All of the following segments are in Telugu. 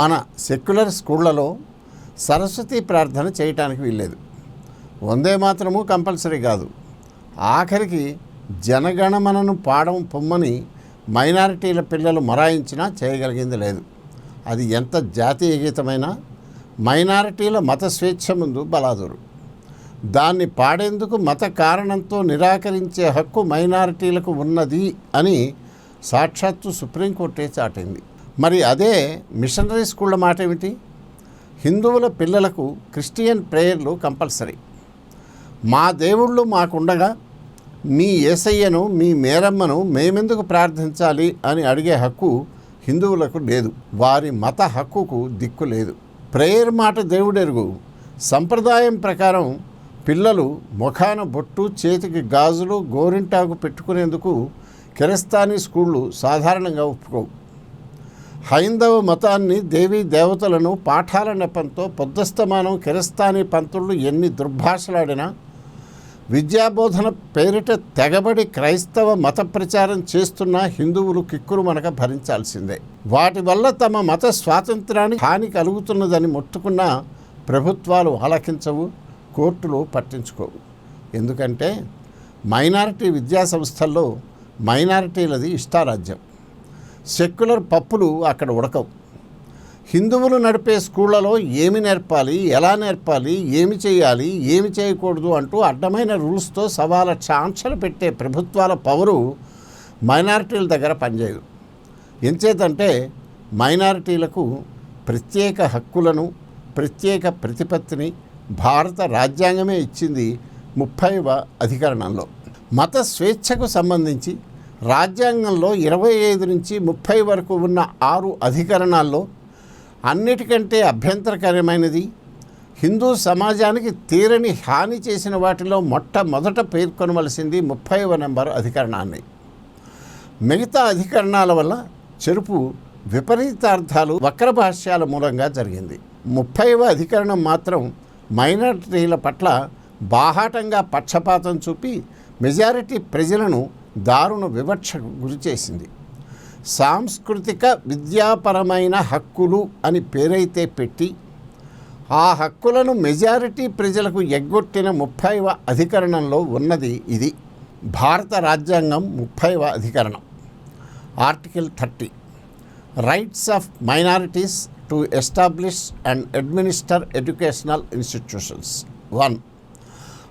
మన సెక్యులర్ స్కూళ్ళలో సరస్వతి ప్రార్థన చేయటానికి వీల్లేదు. వందే మాత్రము కంపల్సరీ కాదు. ఆఖరికి జనగణమనను పాడం పొమ్మని మైనారిటీల పిల్లలు మొరాయించినా చేయగలిగింది లేదు. అది ఎంత జాతీయ గీతమైనా మైనారిటీల మత స్వేచ్ఛ ముందు బలాదురు. దాన్ని పాడేందుకు మత కారణంతో నిరాకరించే హక్కు మైనారిటీలకు ఉన్నది అని సాక్షాత్తు సుప్రీంకోర్టే చాటింది. మరి అదే మిషనరీ స్కూళ్ళ మాట ఏమిటి? హిందువుల పిల్లలకు క్రిస్టియన్ ప్రేయర్లు కంపల్సరీ. మా దేవుళ్ళు మాకుండగా మీ ఏసయ్యను మీ మేరమ్మను మేమెందుకు ప్రార్థించాలి అని అడిగే హక్కు హిందువులకు లేదు. వారి మత హక్కుకు దిక్కు లేదు. ప్రేయర్ మాట దేవుడెరుగు. సంప్రదాయం ప్రకారం పిల్లలు ముఖాన బొట్టు చేతికి గాజులు గోరింటాకు పెట్టుకునేందుకు కిరస్తానీ స్కూళ్ళు సాధారణంగా ఒప్పుకోవు. హైందవ మతాన్ని దేవీ దేవతలను పాఠాల నెపంతో పొద్దస్తమానం కిరస్థానీ పంతుళ్ళు ఎన్ని దుర్భాషలాడినా విద్యాబోధన పేరిట తెగబడి క్రైస్తవ మత ప్రచారం చేస్తున్న హిందువులు కిక్కురు మనక భరించాల్సిందే. వాటి వల్ల తమ మత స్వాతంత్రానికి హాని కలుగుతున్నదని ముట్టుకున్న ప్రభుత్వాలు ఆలకించవు కోర్టులు పట్టించుకోవు. ఎందుకంటే మైనారిటీ విద్యా సంస్థల్లో మైనారిటీలది ఇష్టారాజ్యం. సెక్యులర్ పప్పులు అక్కడ ఉడకవు. హిందువులు నడిపే స్కూళ్ళలో ఏమి నేర్పాలి ఎలా నేర్పాలి ఏమి చేయాలి ఏమి చేయకూడదు అంటూ అడ్డమైన రూల్స్తో సవాల ఛాన్సలు పెట్టే ప్రభుత్వాల పవరు మైనారిటీల దగ్గర పనిచేయదు. ఎంచేతంటే మైనారిటీలకు ప్రత్యేక హక్కులను ప్రత్యేక ప్రతిపత్తిని భారత రాజ్యాంగమే ఇచ్చింది ముప్పైవ అధికరణంలో. మత స్వేచ్ఛకు సంబంధించి రాజ్యాంగంలో ఇరవై ఐదు నుంచి ముప్పై వరకు ఉన్న ఆరు అధికరణాల్లో అన్నిటికంటే అభ్యంతరకరమైనది హిందూ సమాజానికి తీరని హాని చేసిన వాటిలో మొట్టమొదట పేర్కొనవలసింది ముప్పైవ నెంబర్ అధికరణాన్ని. మిగతా అధికరణాల వల్ల చెరుపు విపరీతార్థాలు వక్ర భాష్యాల మూలంగా జరిగింది. ముప్పైవ అధికరణం మాత్రం మైనారిటీల పట్ల బాహాటంగా పక్షపాతం చూపి మెజారిటీ ప్రజలను దారుణ వివక్షకు గురిచేసింది. సాంస్కృతిక విద్యాపరమైన హక్కులు అని పేరైతే పెట్టి ఆ హక్కులను మెజారిటీ ప్రజలకు ఎగ్గొట్టిన ముప్పైవ అధికరణంలో ఉన్నది ఇది. భారత రాజ్యాంగం ముప్పైవ అధికరణం. Article thirty. Rights of minorities to establish and administer educational institutions. One.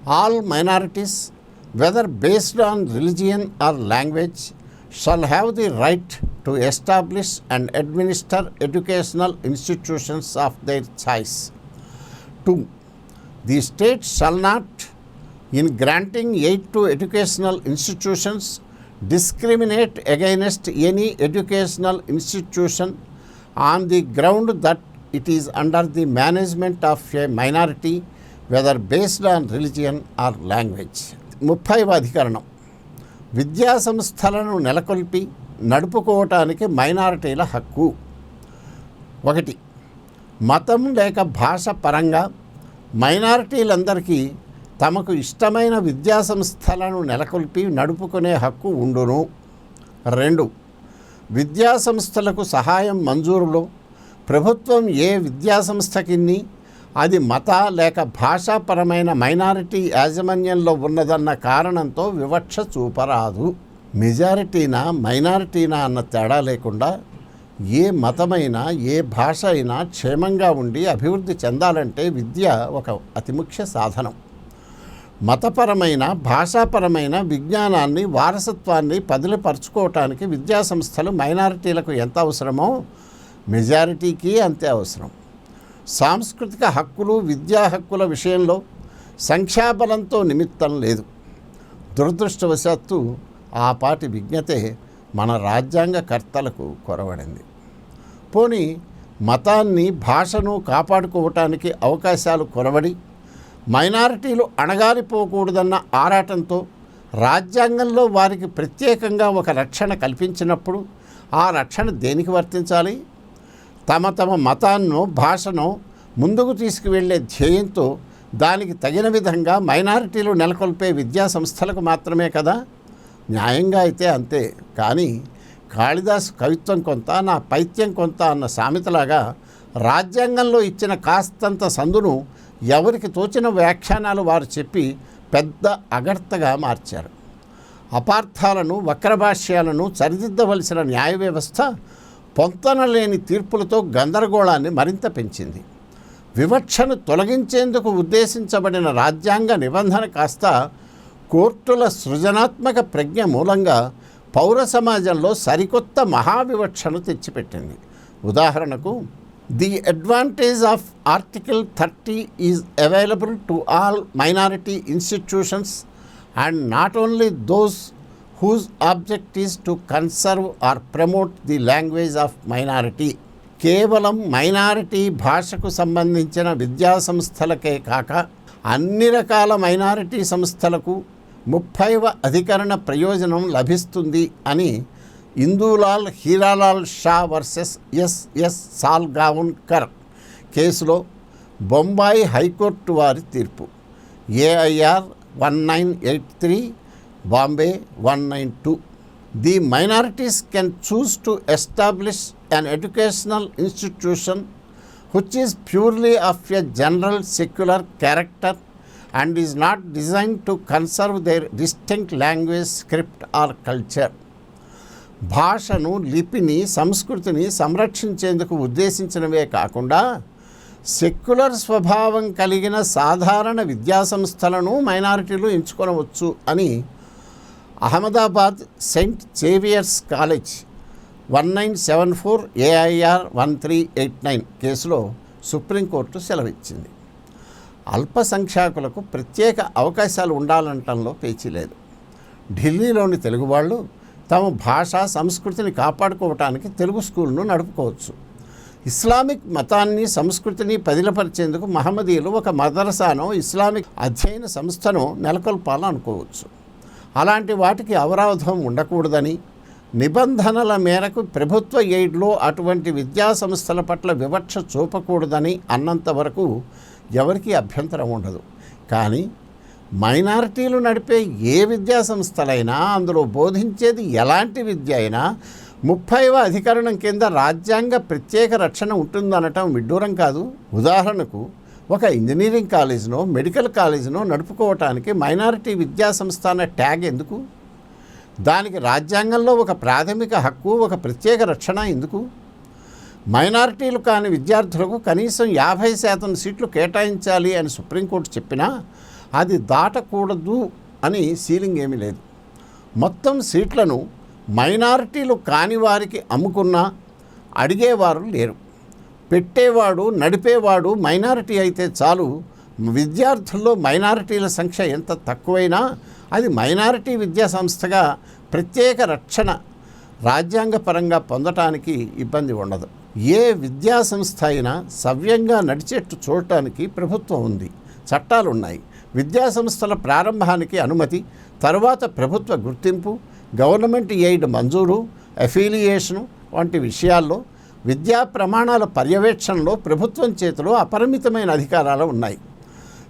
All minorities whether based on religion or language, shall have the right to establish and administer educational institutions of their choice. 2. The state shall not, in granting aid to educational institutions, discriminate against any educational institution on the ground that it is under the management of a minority, whether based on religion or language. ముప్పైవ అధికరణం. విద్యా సంస్థలను నెలకొల్పి నడుపుకోవటానికి మైనారిటీల హక్కు. ఒకటి మతం లేక భాష పరంగా మైనారిటీలందరికీ తమకు ఇష్టమైన విద్యా సంస్థలను నెలకొల్పి నడుపుకునే హక్కు ఉండును. రెండు విద్యా సంస్థలకు సహాయం మంజూరులో. ప్రభుత్వం ఏ విద్యా సంస్థకిన్ని అది మత లేక భాషాపరమైన మైనారిటీ యాజమాన్యంలో ఉన్నదన్న కారణంతో వివక్ష చూపరాదు. మెజారిటీనా మైనారిటీనా అన్న తేడా లేకుండా ఏ మతమైనా ఏ భాష అయినా క్షేమంగా ఉండి అభివృద్ధి చెందాలంటే విద్య ఒక అతి ముఖ్య సాధనం. మతపరమైన భాషాపరమైన విజ్ఞానాన్ని వారసత్వాన్ని పదిలిపరుచుకోవటానికి విద్యా సంస్థలు మైనారిటీలకు ఎంత అవసరమో మెజారిటీకి అంతే అవసరం. సాంస్కృతిక హక్కులు విద్యా హక్కుల విషయంలో సంఖ్యాబలంతో నిమిత్తం లేదు. దురదృష్టవశాత్తు ఆ పాటి విజ్ఞతే మన రాజ్యాంగ కర్తలకు కొరవడింది. పోని మతాన్ని భాషను కాపాడుకోవటానికి అవకాశాలు కొరవడి మైనారిటీలు అణగారిపోకూడదన్న ఆరాటంతో రాజ్యాంగంలో వారికి ప్రత్యేకంగా ఒక రక్షణ కల్పించినప్పుడు ఆ రక్షణ దేనికి వర్తించాలి? తమ తమ మతాన్నో భాషను ముందుకు తీసుకువెళ్ళే ధ్యేయంతో దానికి తగిన విధంగా మైనారిటీలు నెలకొల్పే విద్యా సంస్థలకు మాత్రమే కదా? న్యాయంగా అయితే అంతే. కానీ కాళిదాసు కవిత్వం కొంత నా పైత్యం కొంత అన్న సామెతలాగా రాజ్యాంగంలో ఇచ్చిన కాస్తంత సందును ఎవరికి తోచిన వ్యాఖ్యానాలు వారు చెప్పి పెద్ద అగర్తగా మార్చారు. అపార్థాలను వక్రభాష్యాలను సరిదిద్దవలసిన న్యాయ వ్యవస్థ పొంతనలేని తీర్పులతో గందరగోళాన్ని మరింత పెంచింది. వివక్షను తొలగించేందుకు ఉద్దేశించబడిన రాజ్యాంగ నిబంధన కాస్త కోర్టుల సృజనాత్మక ప్రజ్ఞ మూలంగా పౌర సమాజంలో సరికొత్త మహావివక్షను తెచ్చిపెట్టింది. ఉదాహరణకు the advantage of article thirty is available to all minority institutions and not only those whose object is to conserve or promote the language of minority కేవలం మైనారిటీ భాషకు సంబంధించిన విద్యా సంస్థలకే కాక అన్ని రకాల మైనారిటీ సంస్థలకు ముప్పైవ అధికరణ ప్రయోజనం లభిస్తుంది అని Indulal Hiralal Shah versus S S Salgaonkar కేసులో బొంబాయి హైకోర్టు వారి తీర్పు. AIR one nine eight three Bombay one nine two the minorities can choose to establish an educational institution which is purely of a general secular character and is not designed to conserve their distinct language script or culture భాషను లిపిని సంస్కృతిని సంరక్షించేందుకు ఉద్దేశించినవే కాకుండా సెక్యులర్ స్వభావం కలిగిన సాధారణ విద్యాసంస్థలను మైనారిటీలు ఎంచుకొనవచ్చు అని Ahmedabad Saint Xavier's college one nine seven four AIR one three eight nine కేసులో సుప్రీంకోర్టు సెలవిచ్చింది. అల్పసంఖ్యాకులకు ప్రత్యేక అవకాశాలు ఉండాలంటంలో పేచీ లేదు. ఢిల్లీలోని తెలుగు వాళ్ళు తమ భాష సంస్కృతిని కాపాడుకోవటానికి తెలుగు స్కూల్ను నడుపుకోవచ్చు. ఇస్లామిక్ మతాన్ని సంస్కృతిని పదిలపరిచేందుకు మహమ్మదీయులు ఒక మదరసాను ఇస్లామిక్ అధ్యయన సంస్థను నెలకొల్పాలనుకోవచ్చు. అలాంటి వాటికి అవరోధం ఉండకూడదని నిబంధనల మేరకు ప్రభుత్వ ఎయిడ్లో అటువంటి విద్యా సంస్థల పట్ల వివక్ష చూపకూడదని అన్నంత వరకు ఎవరికీ అభ్యంతరం ఉండదు. కానీ మైనారిటీలు నడిపే ఏ విద్యా సంస్థలైనా అందులో బోధించేది ఎలాంటి విద్య అయినా ముప్పైవ అధికరణం కింద రాజ్యాంగ ప్రత్యేక రక్షణ ఉంటుందనటం విడ్డూరం కాదు. ఉదాహరణకు ఒక ఇంజనీరింగ్ కాలేజీనో మెడికల్ కాలేజీనో నడుపుకోవటానికి మైనారిటీ విద్యా సంస్థ అనే ట్యాగ్ ఎందుకు? దానికి రాజ్యాంగంలో ఒక ప్రాథమిక హక్కు ఒక ప్రత్యేక రక్షణ ఎందుకు? మైనారిటీలు కాని విద్యార్థులకు కనీసం యాభై శాతం సీట్లు కేటాయించాలి అని సుప్రీంకోర్టు చెప్పినా అది దాటకూడదు అని సీలింగ్ ఏమీ లేదు. మొత్తం సీట్లను మైనారిటీలు కాని వారికి అమ్ముకున్నా అడిగేవారు లేరు. పెట్టేవాడు నడిపేవాడు మైనారిటీ అయితే చాలు. విద్యార్థుల్లో మైనారిటీల సంఖ్య ఎంత తక్కువైనా అది మైనారిటీ విద్యా సంస్థగా ప్రత్యేక రక్షణ రాజ్యాంగపరంగా పొందటానికి ఇబ్బంది ఉండదు. ఏ విద్యా సంస్థ అయినా సవ్యంగా నడిచేట్టు చూడటానికి ప్రభుత్వం ఉంది. చట్టాలు ఉన్నాయి విద్యా సంస్థల ప్రారంభానికి అనుమతి తరువాత ప్రభుత్వ గుర్తింపు గవర్నమెంట్ ఎయిడ్ మంజూరు అఫిలియేషను వంటి విషయాల్లో విద్యా ప్రమాణాల పర్యవేక్షణలో ప్రభుత్వం చేతిలో అపరిమితమైన అధికారాలు ఉన్నాయి.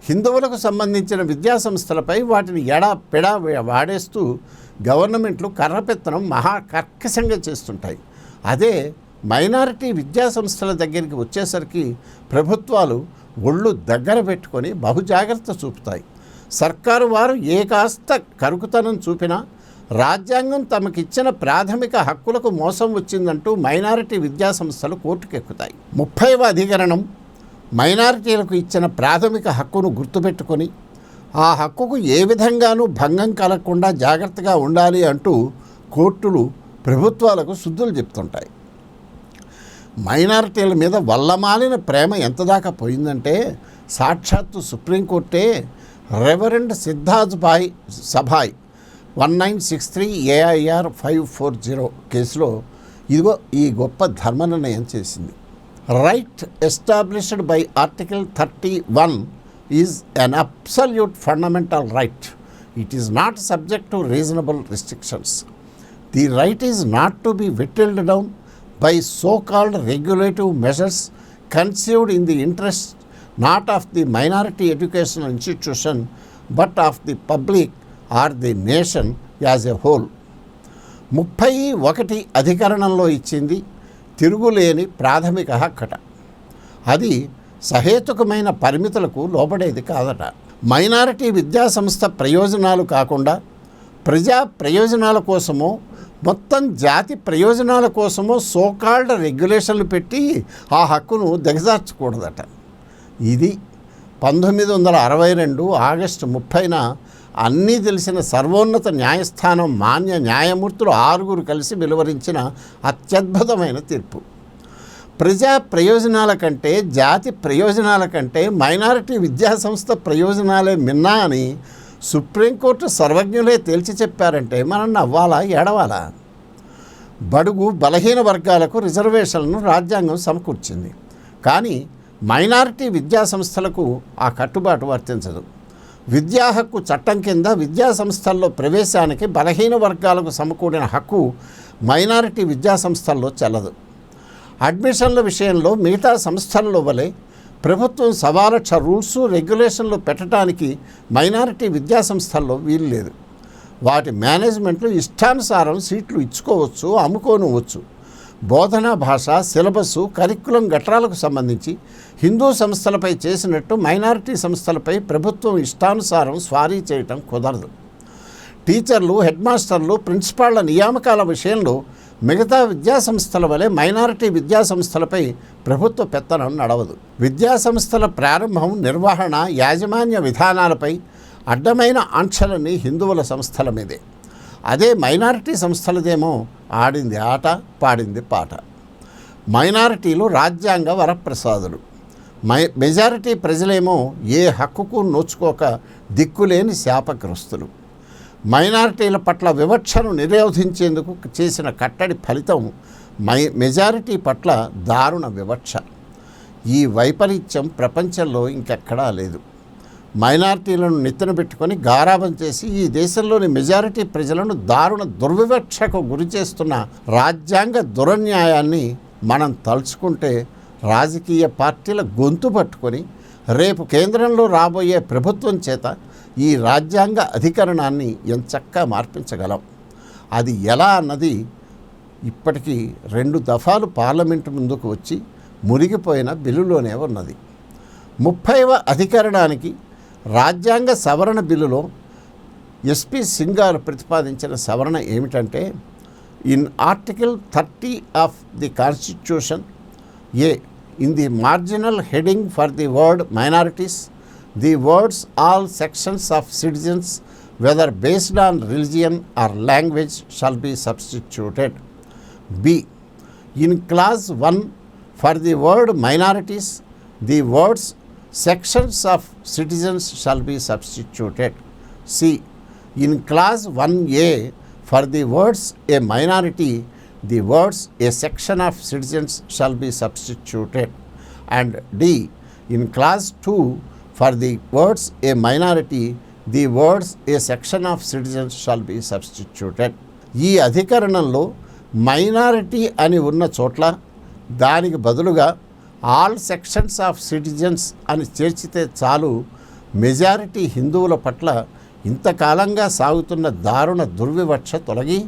హిందువులకు సంబంధించిన విద్యా సంస్థలపై వాటిని ఎడా పెడా వాడేస్తూ గవర్నమెంట్లు కర్రపెత్తనం మహా కర్కశంగా చేస్తుంటాయి. అదే మైనారిటీ విద్యా సంస్థల దగ్గరికి వచ్చేసరికి ప్రభుత్వాలు ఒళ్ళు దగ్గర పెట్టుకొని బహుజాగ్రత్త చూపుతాయి. సర్కారు వారు ఏ కాస్త కరుకుతనం చూపినా రాజ్యాంగం తమకిచ్చిన ప్రాథమిక హక్కులకు మోసం వచ్చిందంటూ మైనారిటీ విద్యా సంస్థలు కోర్టుకెక్కుతాయి. ముప్పైవ అధికరణం మైనారిటీలకు ఇచ్చిన ప్రాథమిక హక్కును గుర్తుపెట్టుకొని ఆ హక్కుకు ఏ విధంగానూ భంగం కలగకుండా జాగ్రత్తగా ఉండాలి అంటూ కోర్టులు ప్రభుత్వాలకు శుద్ధులు చెప్తుంటాయి. మైనారిటీల మీద వల్లమాలిన ప్రేమ ఎంత దాకా పోయిందంటే సాక్షాత్తు సుప్రీంకోర్టే reverend Siddharth Bhai Sabhai one nine six three AIR five four zero కేసులో ఇదిగో ఈ గొప్ప ధర్మ నిర్ణయం చేసింది. Right established by article thirty one is an absolute fundamental right it is not subject to reasonable restrictions the right is not to be whittled down by so called regulative measures conceived in the interest not of the minority educational institution but of the public or the nation as a whole. ముప్పై ఒకటి అధికరణంలో ఇచ్చింది తిరుగులేని ప్రాథమిక హక్కట. అది సహేతుకమైన పరిమితులకు లోబడేది కాదట. మైనారిటీ విద్యా సంస్థ ప్రయోజనాలు కాకుండా ప్రజా ప్రయోజనాల కోసమో మొత్తం జాతి ప్రయోజనాల కోసమో సోకాల్డ్ రెగ్యులేషన్లు పెట్టి ఆ హక్కును దిగజార్చకూడదట. ఇది పంతొమ్మిది వందల అరవై రెండు ఆగస్టు ముప్పైన అన్నీ తెలిసిన సర్వోన్నత న్యాయస్థానం మాన్య న్యాయమూర్తులు ఆరుగురు కలిసి వెలువరించిన అత్యద్భుతమైన తీర్పు. ప్రజా ప్రయోజనాల కంటే జాతి ప్రయోజనాల కంటే మైనారిటీ విద్యా సంస్థ ప్రయోజనాలే మిన్నా అని సుప్రీంకోర్టు సర్వజ్ఞులే తేల్చి చెప్పారంటే మనం నవ్వాలా ఏడవాలా? బడుగు బలహీన వర్గాలకు రిజర్వేషన్లను రాజ్యాంగం సమకూర్చింది. కానీ మైనారిటీ విద్యా సంస్థలకు ఆ కట్టుబాటు వర్తించదు. విద్యా హక్కు చట్టం కింద విద్యా సంస్థల్లో ప్రవేశానికి బలహీన వర్గాలకు సమకూడిన హక్కు మైనారిటీ విద్యా సంస్థల్లో చెల్లదు. అడ్మిషన్ల విషయంలో మిగతా సంస్థల్లో వలె ప్రభుత్వం సవాలక్ష రూల్స్ రెగ్యులేషన్లు పెట్టడానికి మైనారిటీ విద్యా సంస్థల్లో వీలు లేదు. వాటి మేనేజ్మెంట్లు ఇష్టానుసారం సీట్లు ఇచ్చుకోవచ్చు అమ్ముకోనివచ్చు. బోధనా భాష సిలబస్సు కరికులం గట్రాలకు సంబంధించి హిందూ సంస్థలపై చేసినట్టు మైనారిటీ సంస్థలపై ప్రభుత్వం ఇష్టానుసారం స్వారీ చేయటం కుదరదు. టీచర్లు హెడ్ మాస్టర్లు ప్రిన్సిపాళ్ళ నియామకాల విషయంలో మిగతా విద్యాసంస్థల వలె మైనారిటీ విద్యాసంస్థలపై ప్రభుత్వ పెత్తనం నడవదు. విద్యాసంస్థల ప్రారంభం నిర్వహణ యాజమాన్య విధానాలపై అడ్డమైన ఆంక్షలన్నీ హిందువుల సంస్థల మీదే. అదే మైనారిటీ సంస్థలదేమో ఆడింది ఆట పాడింది పాట. మైనారిటీలు రాజ్యాంగ వరప్రసాదులు. మై మెజారిటీ ప్రజలేమో ఏ హక్కుకు నోచుకోక దిక్కులేని శాపగ్రస్తులు. మైనారిటీల పట్ల వివక్షను నిరోధించేందుకు చేసిన కట్టడి ఫలితం మై మెజారిటీ పట్ల దారుణ వివక్ష. ఈ వైపరీత్యం ప్రపంచంలో ఇంకెక్కడా లేదు. మైనార్టీలను నెత్తిన పెట్టుకొని గారాబం చేసి ఈ దేశంలోని మెజారిటీ ప్రజలను దారుణ దుర్వివక్షకు గురి చేస్తున్న రాజ్యాంగ దురన్యాయాన్ని మనం తలుచుకుంటే రాజకీయ పార్టీల గొంతు పట్టుకొని రేపు కేంద్రంలో రాబోయే ప్రభుత్వం చేత ఈ రాజ్యాంగ అధికరణాన్ని ఎంచక్కా మార్పించగలం. అది ఎలా అన్నది ఇప్పటికీ రెండు దఫాలు పార్లమెంటు ముందుకు వచ్చి మురిగిపోయిన బిల్లులోనే ఉన్నది. ముప్పైవ అధికరణానికి రాజ్యాంగ సవరణ బిల్లులో ఎస్పి సింగ్ గారు ప్రతిపాదించిన సవరణ ఏమిటంటే in article thirty of the constitution A in the marginal heading for the word minorities the words all sections of citizens whether based on religion or language shall be substituted. B in clause one for the word minorities the words sections of citizens shall be substituted C in clause one A for the words a minority the words a section of citizens shall be substituted and D in clause two for the words a minority the words a section of citizens shall be substituted ఈ అధికరణంలో మైనారిటీ అని ఉన్న చోట్ల దానికి బదులుగా ఆల్ సెక్షన్స్ ఆఫ్ సిటిజన్స్ అని చేర్చితే చాలు మెజారిటీ హిందువుల పట్ల ఇంతకాలంగా సాగుతున్న దారుణ దుర్వివక్ష తొలగి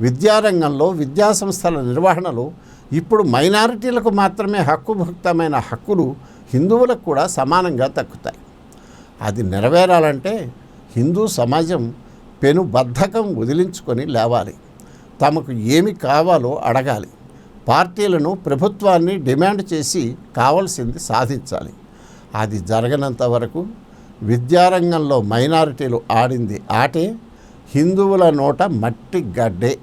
విద్యారంగంలో విద్యాసంస్థల నిర్వహణలో ఇప్పుడు మైనారిటీలకు మాత్రమే హక్కుభుక్తమైన హక్కులు హిందువులకు కూడా సమానంగా తక్కుతాయి అది నెరవేరాలంటే హిందూ సమాజం పెను బద్ధకం వదిలించుకొని లేవాలి. తమకు ఏమి కావాలో అడగాలి. పార్టీలను ప్రభుత్వాన్ని డిమాండ్ చేసి కావాల్సింది సాధించాలి. అది జరగనంత వరకు విద్యారంగంలో మైనారిటీలు ఆడింది ఆటే హిందువుల నోట మట్టి గడ్డే.